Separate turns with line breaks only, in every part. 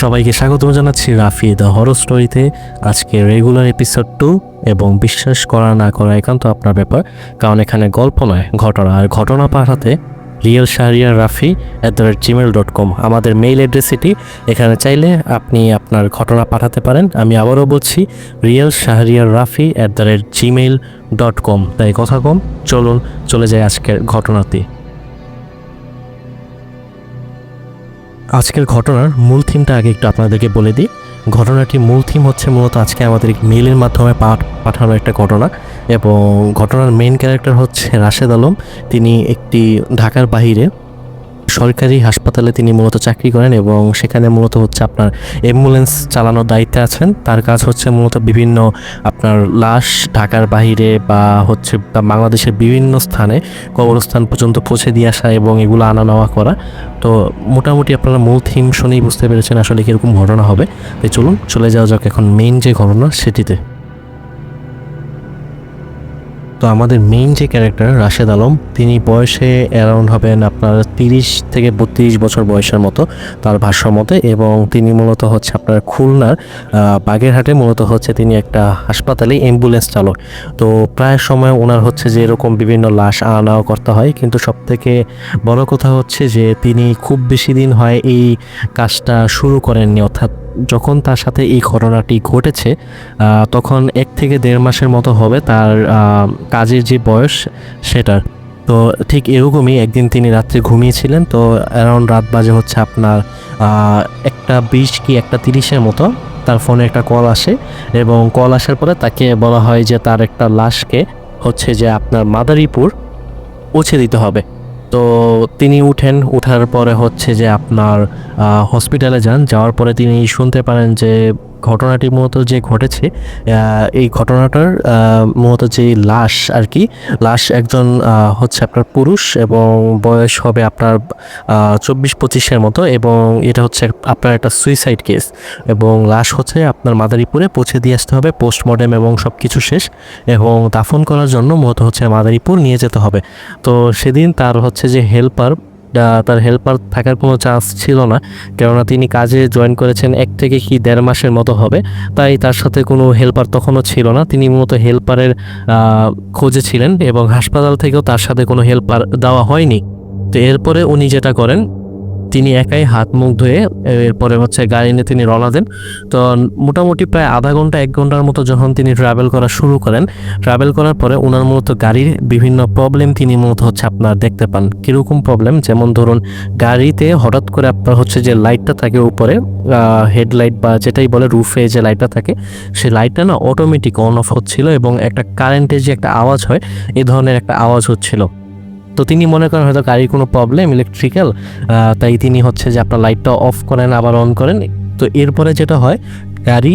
সবাইকে স্বাগতম জানাচ্ছি রাফি দ্য হরর স্টোরিতে আজকে রেগুলার এপিসোড টু এবং বিশ্বাস করা না করা একান্ত আপনার ব্যাপার, কারণ এখানে গল্প নয়, ঘটনা। আর ঘটনা পাঠাতে real Shahriar Rafi at the rate Gmail dot com আমাদের মেইল অ্যাড্রেস এটি। এখানে চাইলে আপনি আপনার ঘটনা পাঠাতে পারেন। আমি আবারও বলছি, real Shahriar Rafi at the rate Gmail dot com তাই কথা কম, চলুন চলে যাই আজকের ঘটনাতে। আজকের ঘটনার মূল থিমটা আগে একটু আপনাদেরকে বলে দিই। ঘটনাটির মূল থিম হচ্ছে মূলত আজকে আমাদের মেলের মাধ্যমে পাঠ- পাঠানো একটা ঘটনা এবং ঘটনার মেন ক্যারেক্টার হচ্ছে রাশেদ আলম। তিনি একটি ঢাকার বাহিরে সরকারি হাসপাতালে তিনি মূলত চাকরি করেন এবং সেখানে মূলত হচ্ছে আপনার অ্যাম্বুলেন্স চালানোর দায়িত্বে আছেন। তার কাজ হচ্ছে মূলত বিভিন্ন আপনার লাশ ঢাকার বাহিরে বা হচ্ছে বাংলাদেশের বিভিন্ন স্থানে কবরস্থান পর্যন্ত পৌঁছে দিয়ে আসা এবং এগুলো আনা নেওয়া করা। তো মোটামুটি আপনারা মূল থিম শুনেই বুঝতে পেরেছেন আসলে কীরকম ঘটনা হবে। তাই চলুন, চলে যাওয়া যাক এখন মেইন যে ঘটনা সেটিতে। তো আমাদের মেইন যে ক্যারেক্টার রাশেদ আলম, তিনি বয়সে অ্যারাউন্ড হবেন আপনার তিরিশ থেকে বত্রিশ বছর বয়সের মতো তার ভাষ্য মতে এবং তিনি মূলত হচ্ছে আপনার খুলনার বাগেরহাটে মূলত হচ্ছে তিনি একটা হাসপাতালে অ্যাম্বুলেন্স চালক। তো প্রায় সময় ওনার হচ্ছে যে এরকম বিভিন্ন লাশ আনা নেওয়া করতে হয়, কিন্তু সব থেকে বড় কথা হচ্ছে যে তিনি খুব বেশি দিন হয় এই কাজটা শুরু করেননি, অর্থাৎ যখন তার সাথে এই ঘটনাটি ঘটেছে তখন এক থেকে দেড় মাসের মতো হবে তার কাজের যে বয়স সেটার। তো ঠিক এরকমই একদিন তিনি রাত্রে ঘুমিয়েছিলেন, তো অ্যারাউন্ড রাত বাজে হচ্ছে আপনার একটা বিশ কি একটা তিরিশের মতো তার ফোনে একটা কল আসে এবং কল আসার পরে তাকে বলা হয় যে তার একটা লাশকে হচ্ছে যে আপনার মাদারীপুর পৌঁছে দিতে হবে। তো তিনি উঠেন, উঠার পরে হচ্ছে যে আপনার হসপিটালে যান। যাওয়ার পরে তিনি শুনতে পারেন যে ঘটনাটি মূলত যে ঘটেছে এই ঘটনাটার মূলত যে লাশ আর কি, লাশ একজন হচ্ছে আপনার পুরুষ এবং বয়স হবে আপনার চব্বিশ পঁচিশের মতো এবং এটা হচ্ছে আপনার একটা সুইসাইড কেস এবং লাশ হচ্ছে আপনার মাদারীপুরে পৌঁছে দিয়ে আসতে হবে পোস্টমর্টেম এবং সব কিছু শেষ এবং দাফন করার জন্য মূলত হচ্ছে মাদারীপুর নিয়ে যেতে হবে। তো সেদিন তার হচ্ছে যে হেল্পার তার হেল্পার থাকার কোনো চান্স ছিল না। কেননা তিনি কাজে জয়েন করেছেন এক থেকে কি দেড় মাসের মতো হবে। তাই তার সাথে কোনো হেল্পার তখনও ছিল না। তিনি মূলত হেল্পারের খোঁজে ছিলেন এবং হাসপাতাল থেকেও তার সাথে কোনো হেল্পার দেওয়া হয়নি। তো এরপরে উনি যেটা করেন তিনি একাই হাত মুখ ধুয়ে, এরপরে হচ্ছে গাড়ি নিয়ে তিনি রওনা দেন। তো মোটামুটি প্রায় আধা ঘণ্টা, এক ঘণ্টার মতো যখন তিনি ট্রাভেল করা শুরু করেন ট্রাভেল করার পরে ওনার মূলত গাড়ির বিভিন্ন প্রবলেম তিনি মূলত হচ্ছে আপনার দেখতে পান। কীরকম প্রবলেম যেমন ধরুন, গাড়িতে হঠাৎ করে আপনার হচ্ছে যে লাইটটা থাকে উপরে হেডলাইট বা যেটাই বলে রুফে যে লাইটটা থাকে, সেই লাইটটা না অটোমেটিক অন অফ হচ্ছিল এবং একটা কারেন্টের যে একটা আওয়াজ হয়, এ ধরনের একটা আওয়াজ হচ্ছিল। তো তিনি মনে করেন হয়তো গাড়ির কোনো প্রবলেম ইলেকট্রিক্যাল তাই তিনি হচ্ছে যে আপনার লাইটটা অফ করেন, আবার অন করেন। তো এরপরে যেটা হয়, গাড়ি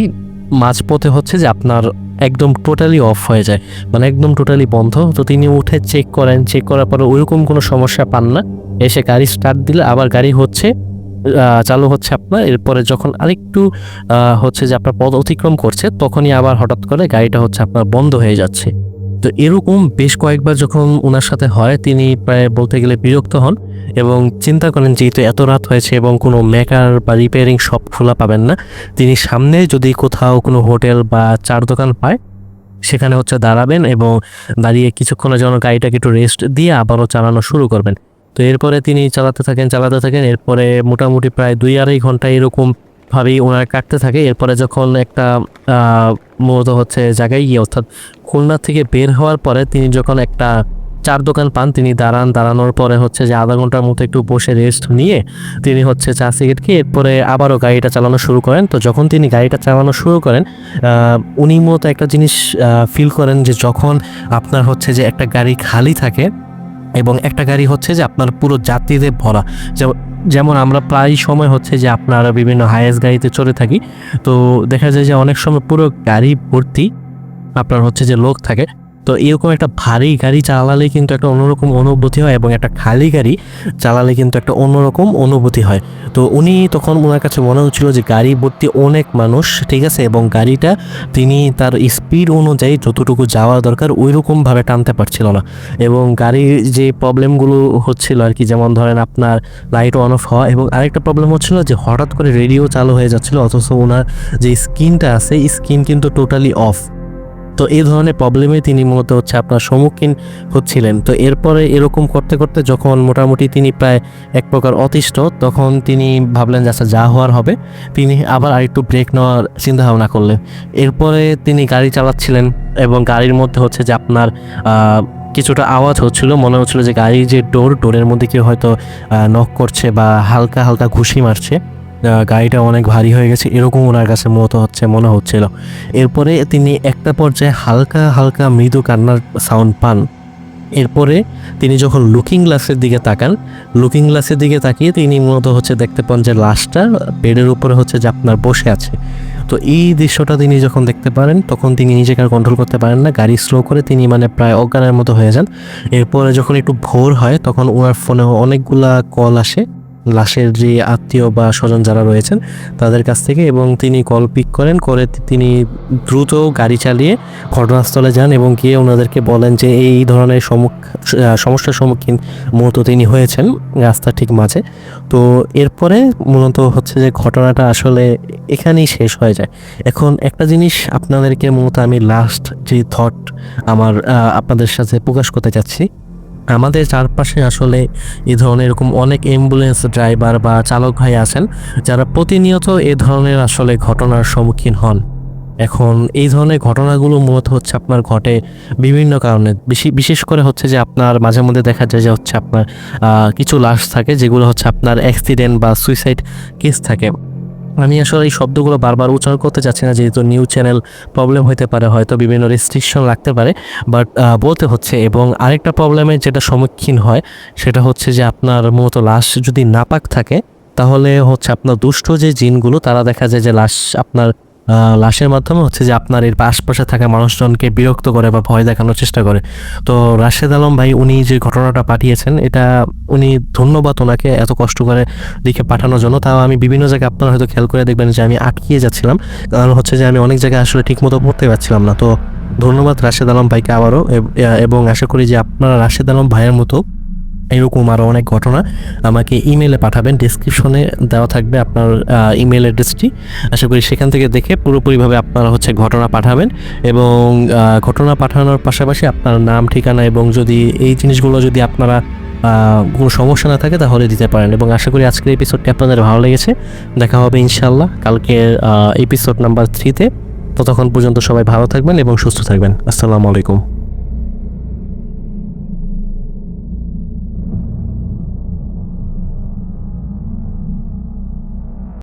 মাঝপথে হচ্ছে যে আপনার একদম টোটালি অফ হয়ে যায় মানে একদম টোটালি বন্ধ। তো তিনি উঠে চেক করেন চেক করার পরে ওইরকম কোনো সমস্যা পান না। এসে গাড়ি স্টার্ট দিলে আবার গাড়ি হচ্ছে চালু হচ্ছে আপনার। এরপরে যখন আরেকটু হচ্ছে যে আপনার পথ অতিক্রম করছে, তখনই আবার হঠাৎ করে গাড়িটা হচ্ছে আপনার বন্ধ হয়ে যাচ্ছে। তো এরকম বেশ কয়েকবার যখন ওনার সাথে হয়, তিনি প্রায় বলতে গেলে বিরক্ত হন এবং চিন্তা করেন যেহেতু এত রাত হয়েছে এবং কোনো মেকার বা রিপেয়ারিং শপ খোলা পাবেন না। তিনি সামনে যদি কোথাও কোনো হোটেল বা চার দোকান পায়, সেখানে হচ্ছে দাঁড়াবেন এবং দাঁড়িয়ে কিছুক্ষণের জন্য গাড়িটাকে একটু রেস্ট দিয়ে আবারও চালানো শুরু করবেন। তো এরপরে তিনি চালাতে থাকেন চালাতে থাকেন। এরপরে মোটামুটি প্রায় দুই আড়াই ঘণ্টা এরকম ভাবেই ওনার কাটতে থাকে। এরপরে যখন একটা মূলত হচ্ছে জায়গায় গিয়ে অর্থাৎ খুলনা থেকে বের হওয়ার পরে তিনি যখন একটা চার দোকান পান, তিনি দাঁড়ান। দাঁড়ানোর পরে হচ্ছে যে আধা ঘণ্টার মতো একটু বসে রেস্ট নিয়ে তিনি হচ্ছে চা সিগারেট খেয়ে এরপরে আবারও গাড়িটা চালানো শুরু করেন। তো যখন তিনি গাড়িটা চালানো শুরু করেন উনি মূলত একটা জিনিস ফিল করেন যে যখন আপনার হচ্ছে যে একটা গাড়ি খালি থাকে এবং একটা গাড়ি হচ্ছে যে আপনার পুরো যাত্রীদের ভরা। যেমন আমরা প্রায় সময় হচ্ছে যে আপনারা বিভিন্ন হাইয়েস্ট গাড়িতে চড়ে থাকি। তো দেখা যায় যে অনেক সময় পুরো গাড়ি ভর্তি আপনার হচ্ছে যে লোক থাকে। তো এরকম একটা ভারী গাড়ি চালালে কিন্তু একটা অন্যরকম অনুভূতি হয় এবং একটা খালি গাড়ি চালালে কিন্তু একটা অন্যরকম অনুভূতি হয়। তো উনি তখন ওনার কাছে মনে হচ্ছিল যে গাড়ি ভর্তি অনেক মানুষ, ঠিক আছে? এবং গাড়িটা তিনি তার স্পিড অনুযায়ী যতটুকু যাওয়া দরকার ওই রকমভাবে টানতে পারছিল না। এবং গাড়ির যে প্রবলেমগুলো হচ্ছিল আর কি, যেমন ধরেন আপনার লাইট অন অফ হওয়া এবং আরেকটা প্রবলেম হচ্ছিল যে হঠাৎ করে রেডিও চালু হয়ে যাচ্ছিল, অথচ ওনার যে স্ক্রিনটা আছে, স্ক্রিন কিন্তু টোটালি অফ। তো এই ধরনের প্রবলেমে তিনি মূলত হচ্ছে আপনার সম্মুখীন হচ্ছিলেন। তো এরপরে এরকম করতে করতে যখন মোটামুটি তিনি প্রায় এক প্রকার অতিষ্ঠ, তখন তিনি ভাবলেন যে আচ্ছা যা হওয়ার হবে। তিনি আবার আরেকটু ব্রেক নেওয়ার চিন্তা ভাবনা করলেন। এরপরে তিনি গাড়ি চালাচ্ছিলেন এবং গাড়ির মধ্যে হচ্ছে যে আপনার কিছুটা আওয়াজ হচ্ছিল, মনে হচ্ছিল যে গাড়ির যে ডোর ডোরের মধ্যে কেউ হয়তো নক করছে বা হালকা হালকা ঘুষি মারছে। গাড়িটা অনেক ভারী হয়ে গেছে, এরকম ওনার কাছে মতো হচ্ছে, মনে হচ্ছিল। এরপরে তিনি একটা পর্যায়ে হালকা হালকা মৃদু কান্নার সাউন্ড পান। এরপরে তিনি যখন লুকিং গ্লাসের দিকে তাকান লুকিং গ্লাসের দিকে তাকিয়ে তিনি মূলত হচ্ছে দেখতে পান যে লাশটা বেডের উপরে হচ্ছে যে আপনার বসে আছে। তো এই দৃশ্যটা তিনি যখন দেখতে পারেন, তখন তিনি নিজেকে আর কন্ট্রোল করতে পারেন না, গাড়ি স্লো করে তিনি মানে প্রায় অজ্ঞানের মতো হয়ে যান। এরপরে যখন একটু ভোর হয়, তখন ওনার ফোনে অনেকগুলা কল আসে। লাশের যে আত্মীয় বা স্বজন যারা রয়েছেন তাদের কাছ থেকে এবং তিনি কল পিক করেন, করে তিনি দ্রুত গাড়ি চালিয়ে ঘটনাস্থলে যান এবং গিয়ে ওনাদেরকে বলেন যে এই ধরনের সমস্যার সম্মুখীন মূলত তিনি হয়েছেন রাস্তার ঠিক মাঝে। তো এরপরে মূলত হচ্ছে যে ঘটনাটা আসলে এখানেই শেষ হয়ে যায়। এখন একটা জিনিস আপনাদেরকে মূলত আমি লাস্ট যে থট আমার আপনাদের সাথে প্রকাশ করতে চাচ্ছি। আমাদের চারপাশে আসলে এই ধরনের এরকম অনেক অ্যাম্বুলেন্স ড্রাইভার বা চালক ভাই আছেন, যারা প্রতিনিয়ত এ ধরনের আসলে ঘটনার সম্মুখীন হন। এখন এই ধরনের ঘটনাগুলো মূলত হচ্ছে আপনার ঘটে বিভিন্ন কারণে। বেশি, বিশেষ করে হচ্ছে যে আপনার মাঝে মধ্যে দেখা যায় যে হচ্ছে আপনার কিছু লাশ থাকে যেগুলো হচ্ছে আপনার অ্যাক্সিডেন্ট বা সুইসাইড কেস থাকে। আমি আসলে এই শব্দগুলো বারবার উচ্চারণ করতে চাচ্ছি না, যেহেতু নিউ চ্যানেল প্রবলেম হতে পারে, হয়তো বিভিন্ন রেস্ট্রিকশন লাগতে পারে বাট বলতে হচ্ছে এবং আরেকটা প্রবলেমের যেটা সম্মুখীন হয়, সেটা হচ্ছে যে আপনার মূলত লাশ যদি নাপাক থাকে, তাহলে হচ্ছে আপনার দুষ্ট যে জিনগুলো, তারা দেখা যায় যে লাশ আপনার লাশের মাধ্যমে হচ্ছে যে আপনার এর আশপাশে থাকা মানুষজনকে বিরক্ত করে বা ভয় দেখানোর চেষ্টা করে। তো রাশেদ আলম ভাই, উনি যে ঘটনাটা পাঠিয়েছেন, এটা উনি ধন্যবাদ ওনাকে এত কষ্ট করে লিখে পাঠানোর জন্য। তাও আমি বিভিন্ন জায়গায় আপনারা হয়তো খেয়াল করে দেখবেন যে আমি আটকিয়ে যাচ্ছিলাম। কারণ হচ্ছে যে আমি অনেক জায়গায় আসলে ঠিকমতো পড়তে পারছিলাম না। তো ধন্যবাদ রাশেদ আলম ভাইকে আবারও এবং আশা করি যে আপনারা রাশেদ আলম ভাইয়ের মতো এরকম আরও অনেক ঘটনা আমাকে ইমেলে পাঠাবেন ডিসক্রিপশনে দেওয়া থাকবে আপনার ইমেল অ্যাড্রেসটি আশা করি সেখান থেকে দেখে পুরোপুরিভাবে আপনারা হচ্ছে ঘটনা পাঠাবেন এবং ঘটনা পাঠানোর পাশাপাশি আপনার নাম, ঠিকানা এবং যদি এই জিনিসগুলো যদি আপনারা কোনো সমস্যা না থাকে তাহলে দিতে পারেন এবং আশা করি আজকের এপিসোডটি আপনাদের ভালো লেগেছে। দেখা হবে ইনশাল্লাহ কালকের এপিসোড নাম্বার থ্রিতে ততক্ষণ পর্যন্ত সবাই ভালো থাকবেন এবং সুস্থ থাকবেন। আসসালামু আলাইকুম।